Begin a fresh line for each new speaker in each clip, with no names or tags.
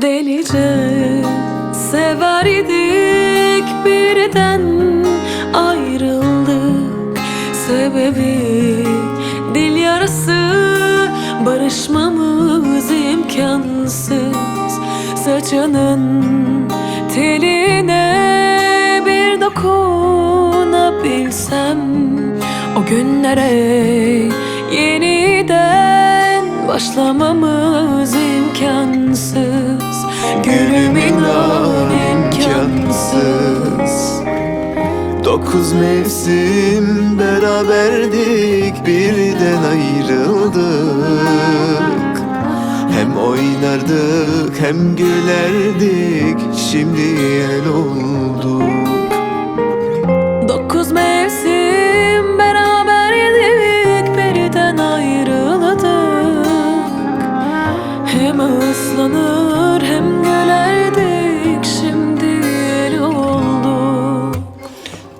Delice sever idik birden ayrıldık. Sebebi dil yarası barışmamız imkansız. Saçının teline bir dokunabilsem O günlere başlamamız imkansız. Gülüm inan imkansız.
Dokuz mevsim beraberdik birden ayrıldık. Hem oynardık hem gülerdik. Şimdi el olduk
ıslanır hem gülerdik şimdi el olduk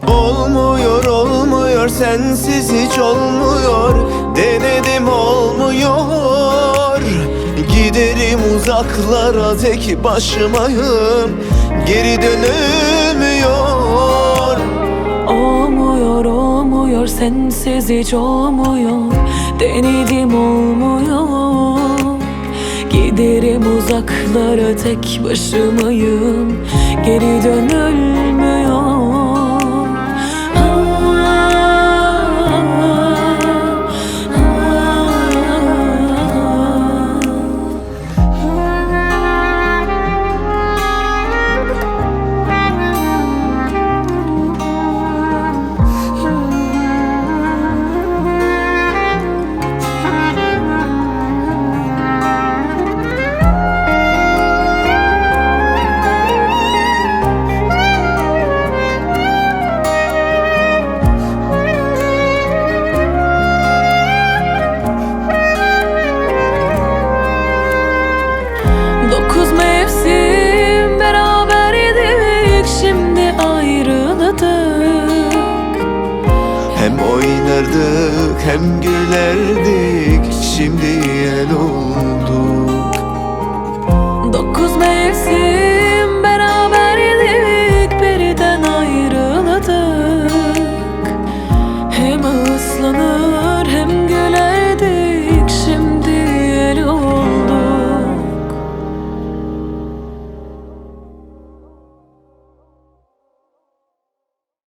Olmuyor olmuyor sensiz hiç olmuyor. Denedim olmuyor. Giderim uzaklara tek başımayım. Geri dönülmüyor
Olmuyor olmuyor sensiz hiç olmuyor. Denedim olmuyor Giderim uzaklara tek başımayım. Geri dönülmüyor
oynardık hem gülerdik Şimdi el
mevsim